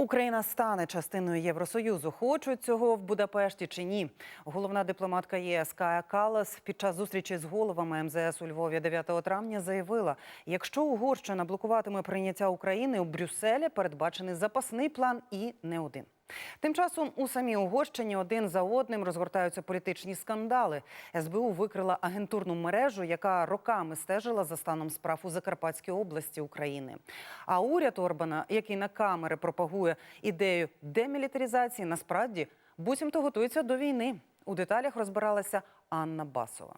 Україна стане частиною Євросоюзу. Хочуть цього в Будапешті чи ні? Головна дипломатка ЄС Кая Калас під час зустрічі з головами МЗС у Львові 9 травня заявила: якщо Угорщина блокуватиме прийняття України у Брюсселі, передбачений запасний план і не один. Тим часом у самій Угорщині один за одним розгортаються політичні скандали. СБУ викрила агентурну мережу, яка роками стежила за станом справ у Закарпатській області України. А уряд Орбана, який на камери пропагує ідею демілітаризації, насправді буцімто готується до війни. У деталях розбиралася Анна Басова.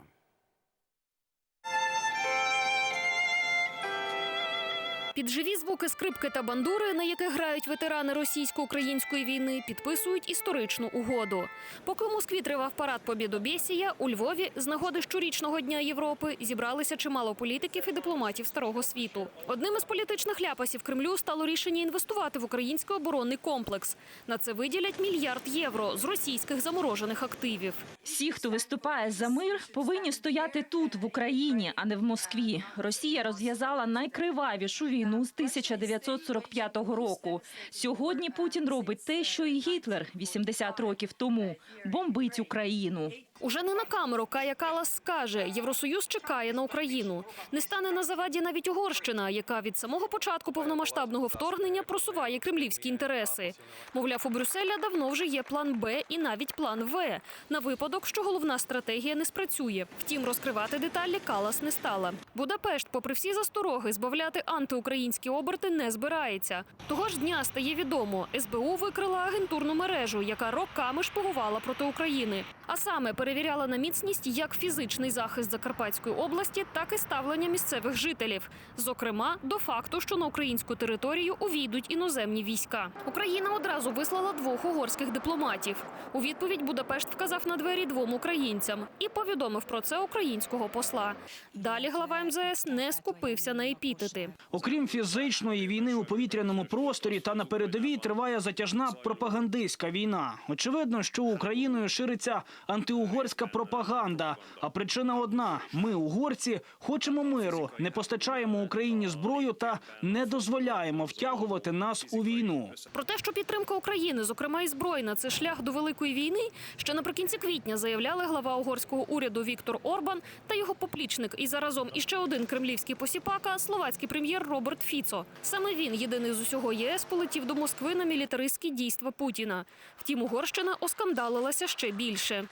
Під живі звуки скрипки та бандури, на яких грають ветерани російсько-української війни, підписують історичну угоду. Поки в Москві тривав парад Побєдобєсія, у Львові з нагоди щорічного дня Європи зібралися чимало політиків і дипломатів старого світу. Одним із політичних ляпасів Кремлю стало рішення інвестувати в український оборонний комплекс. На це виділять мільярд євро з російських заморожених активів. Всі, хто виступає за мир, повинні стояти тут, в Україні, а не в Москві. Росія розв'язала найкривавішу війну з 1945 року. Сьогодні Путін робить те, що і Гітлер 80 років тому бомбить Україну. Уже не на камеру Кая Калас скаже, Євросоюз чекає на Україну. Не стане на заваді навіть Угорщина, яка від самого початку повномасштабного вторгнення просуває кремлівські інтереси. Мовляв, у Брюсселя давно вже є план Б і навіть план В на випадок, що головна стратегія не спрацює. Втім, розкривати деталі Калас не стала. Будапешт, попри всі застороги, збавляти антиукраїнські оберти не збирається. Того ж дня стає відомо, СБУ викрила агентурну мережу, яка роками шпигувала проти України. А саме перевіряла на міцність як фізичний захист Закарпатської області, так і ставлення місцевих жителів. Зокрема, до факту, що на українську територію увійдуть іноземні війська. Україна одразу вислала двох угорських дипломатів. У відповідь Будапешт вказав на двері двом українцям і повідомив про це українського посла. Далі глава МЗС не скупився на епітети. Окрім фізичної війни у повітряному просторі та на передовій триває затяжна пропагандистська війна. Очевидно, що Україною шириться антиугорська пропаганда. А причина одна: ми, угорці, хочемо миру, не постачаємо Україні зброю та не дозволяємо втягувати нас у війну. Про те, що підтримка України, зокрема і збройна, це шлях до великої війни, ще наприкінці квітня заявляли глава угорського уряду Віктор Орбан та його поплічник, і заразом іще один кремлівський посіпака, словацький прем'єр Роберт Фіцо. Саме він, єдиний з усього єС, полетів до Москви на мілітаристські дійства Путіна. Втім, Угорщина оскандалилася ще більше.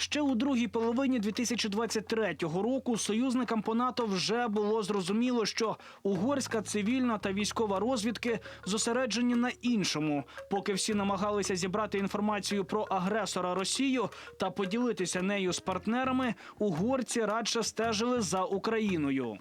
Ще у другій половині 2023 року союзникам по НАТО вже було зрозуміло, що угорська цивільна та військова розвідки зосереджені на іншому. Поки всі намагалися зібрати інформацію про агресора Росію та поділитися нею з партнерами, угорці радше стежили за Україною.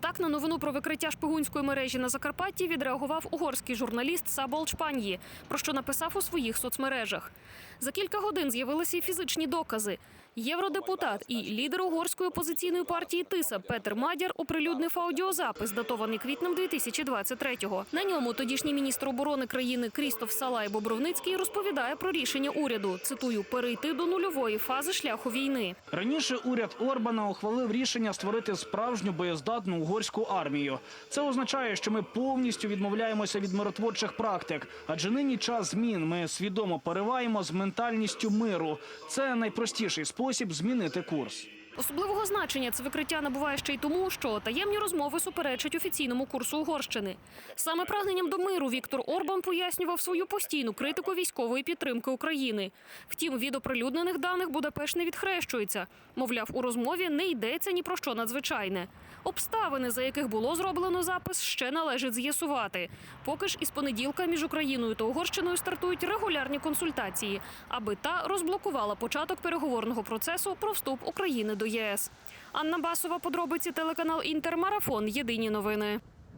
Так на новину про викриття шпигунської мережі на Закарпатті відреагував угорський журналіст Сабол Чпаньї, про що написав у своїх соцмережах. За кілька годин з'явилися й фізичні докази. Євродепутат і лідер угорської опозиційної партії Тиса Петер Мадяр оприлюднив аудіозапис, датований квітнем 2023-го. На ньому тодішній міністр оборони країни Крістоф Салай Бобровницький розповідає про рішення уряду. Цитую перейти до нульової фази шляху війни. Раніше уряд Орбана ухвалив рішення створити справжню боєздатну угорську армію. Це означає, що ми повністю відмовляємося від миротворчих практик, адже нині час змін. Ми свідомо пориваємо з ментальністю миру. Це найпростіший спосіб змінити курс. Особливого значення це викриття набуває ще й тому, що таємні розмови суперечать офіційному курсу Угорщини. Саме прагненням до миру Віктор Орбан пояснював свою постійну критику військової підтримки України. Втім, від оприлюднених даних Будапешт не відхрещується. Мовляв, у розмові не йдеться ні про що надзвичайне. Обставини, за яких було зроблено запис, ще належить з'ясувати. Поки ж із понеділка між Україною та Угорщиною стартують регулярні консультації, аби та розблокувала початок переговорного процесу про вступ України до ЄС. Анна Басова, подробиці телеканал Інтермарафон. Єдині новини.